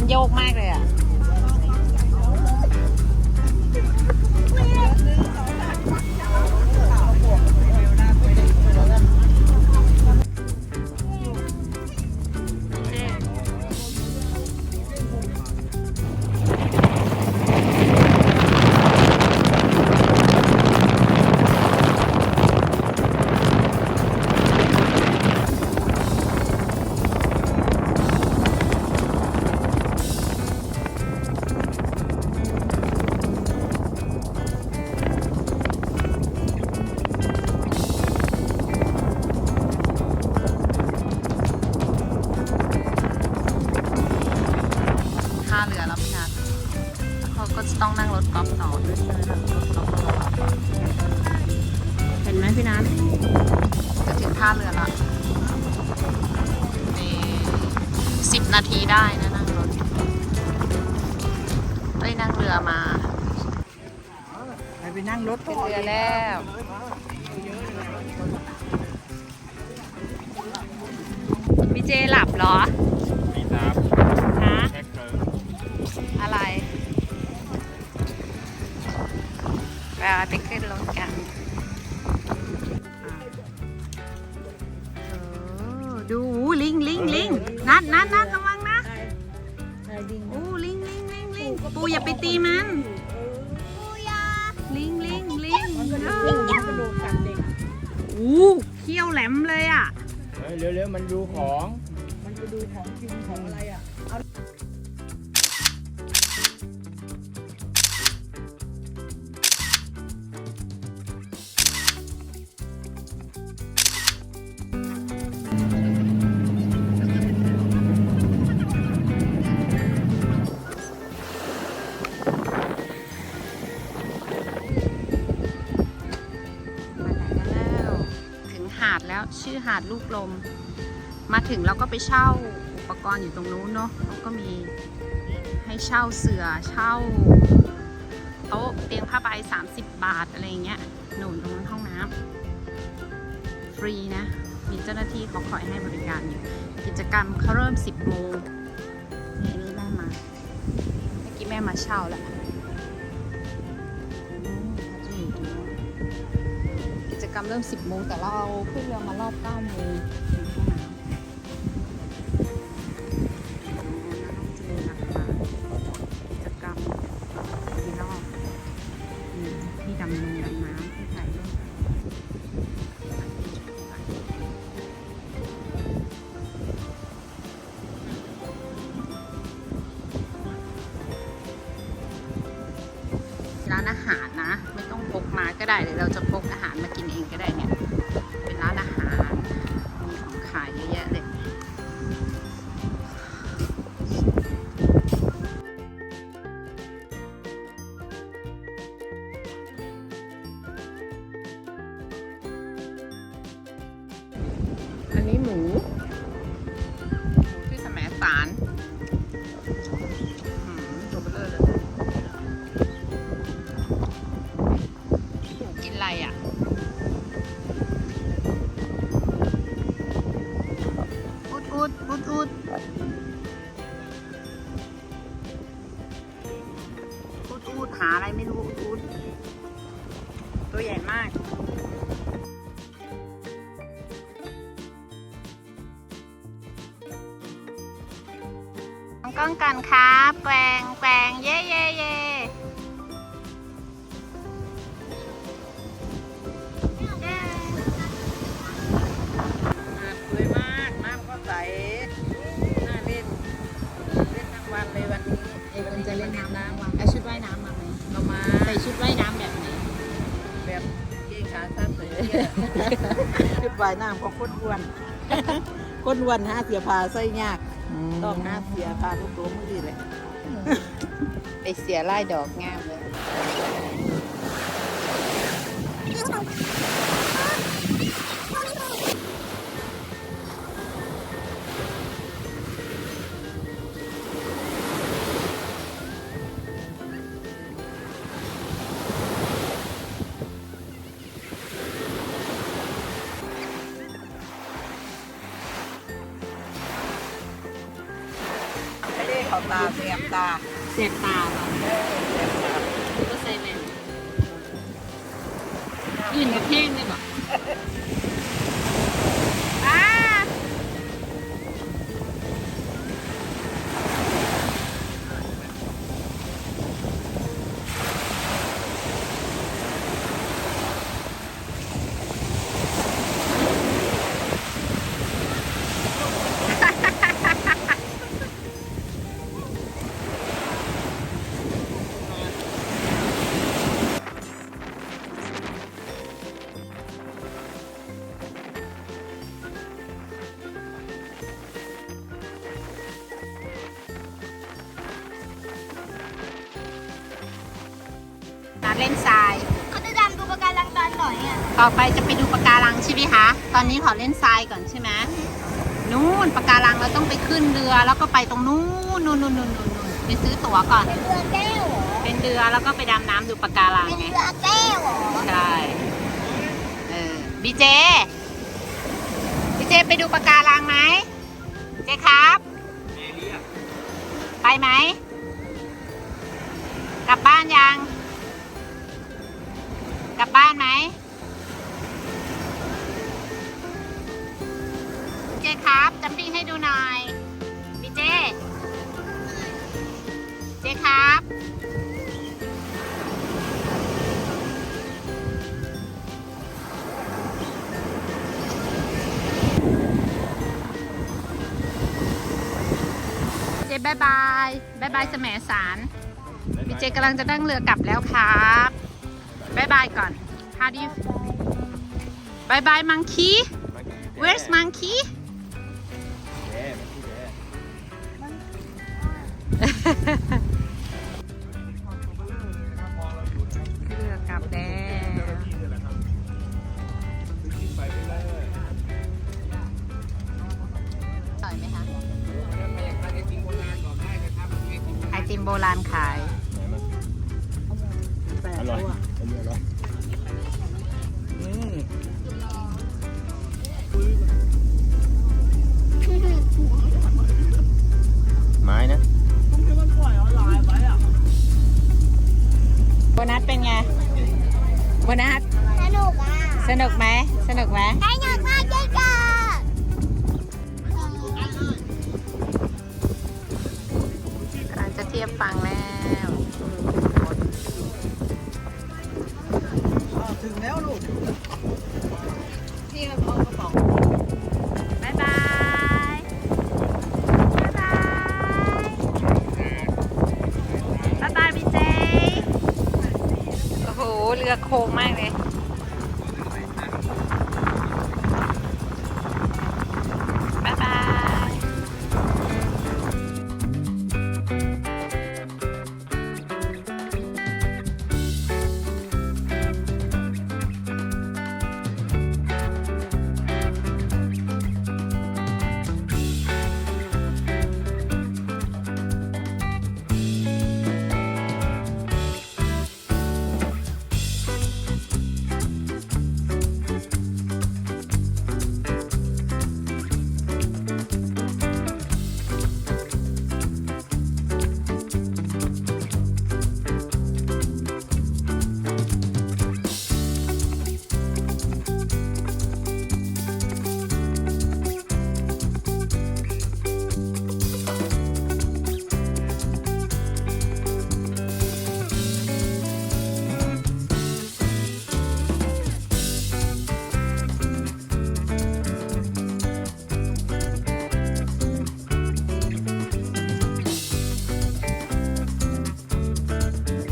มันโยกมากเลยอะ พี่นัทจะถึงท่าเรือละนี่สิบนาทีได้นะนั่งรถได้นั่งเรือมาไปไปนั่งรถเป็นเรือแล้วพี่เจหลับเหรอมีน้ฮะำแค่เกินอะไรเวลาไปขึ้นรถกัน ดนัดนัดระวังนะอู้ลิงลิงลิงลิงปูอย่าไปตีมันปูอย่าลิงลิงลิงเออกระโดดกัดเด็กอู้เขี้ยวแหลมเลยอะเฮ้ยเร็วๆมันดูของ มันจะดูของกินของอะไรอะ หาดแล้วชื่อหาดลูกลม มาถึงเราก็ไปเช่าอุปกรณ์อยู่ตรงนู้นเนาะเขาก็มีให้เช่าเสือเช่าโต๊ะเตียงผ้าใบ30 บาทอะไรเงี้ยหนุนตรงนั้นห้องน้ำฟรีนะ มีเจ้าหน้าที่เขาคอยให้บริการอยู่กิจกรรมเขาเริ่ม 10โมงนี่นี่แม่มาเมื่อกี้แม่มาเช่าแล้ว กิจกรรมเริ่ม 10โมงแต่เราขึ้นเรือมารอบ9โมงถึงห้องน้ำกิจกรรมที่รอบที่ดำน้ำดำน้ำที่ถ่ายรูปร้านอาหาร ได้หรือเราจะพกอาหารมากินเองก็ได้เนี่ย เป็นร้านอาหารมีของขายเยอะแยะเลยอันนี้หมูหมู อุดอุดอุดอุดอุดหาอะไรไม่รู้อุดอุดตัวใหญ่มากก้องกันครับ แกวงแกวงเย่เย่เย่ มันจะเล่นน้ำได้วางเอาชุดว่ายน้ำมาไหมเรามาใส่ชุดว่ายน้ำแบบไหนแบบเกงขาสั้นเลยชุดว่ายน้ำก็คนอ้วนคนอ้วนฮะเสียพาใส่ยากต้องหาเสียพาทุกตัวมือดีเลยไปเสียไล่ดอกงามเลย ไม่ได้เขาตาเสียบตาเสียบตาป่ะยบาก็ใส่แมนอื่นกับเพลงเลยป่ ต่อไปจะไปดูปะการังใช่ไหมคะ ตอนนี้ขอเล่นทรายก่อนใช่ไหมนู่นปะการังเราต้องไปขึ้นเรือแล้วก็ไปตรงนู้นนู่นนู่นนู่นนู่นนู่นไปซื้อตั๋วก่อนเป็นเรือแก้วเหรอเป็นเรือแล้วก็ไปดำน้ำดูปะการังเป็นไง เรือแก้วเหรอใช่ เออบีเจบีเจไปดูปะการังไหมเจครับ ไปไหม กลับบ้านยัง กลับบ้านไหม เจครับจัมปิ้งให้ดูหน่อยบีเจ เจครับ เจบายบายบายบายสมสารพี่เจกำลังจะนั่งเรือกลับแล้วครับบายบายก่อน How do you บายบาย monkey Where's monkey เครือกลับแล้วอร่อยไหมคะไอติมโบราณขาย จะเทียบฟังแล้วถึงแล้วลูกเที่ยวเอากระเป๋าบายบายบายบายบายบายพี่เจโอ้โห เรือโค้งมากเลย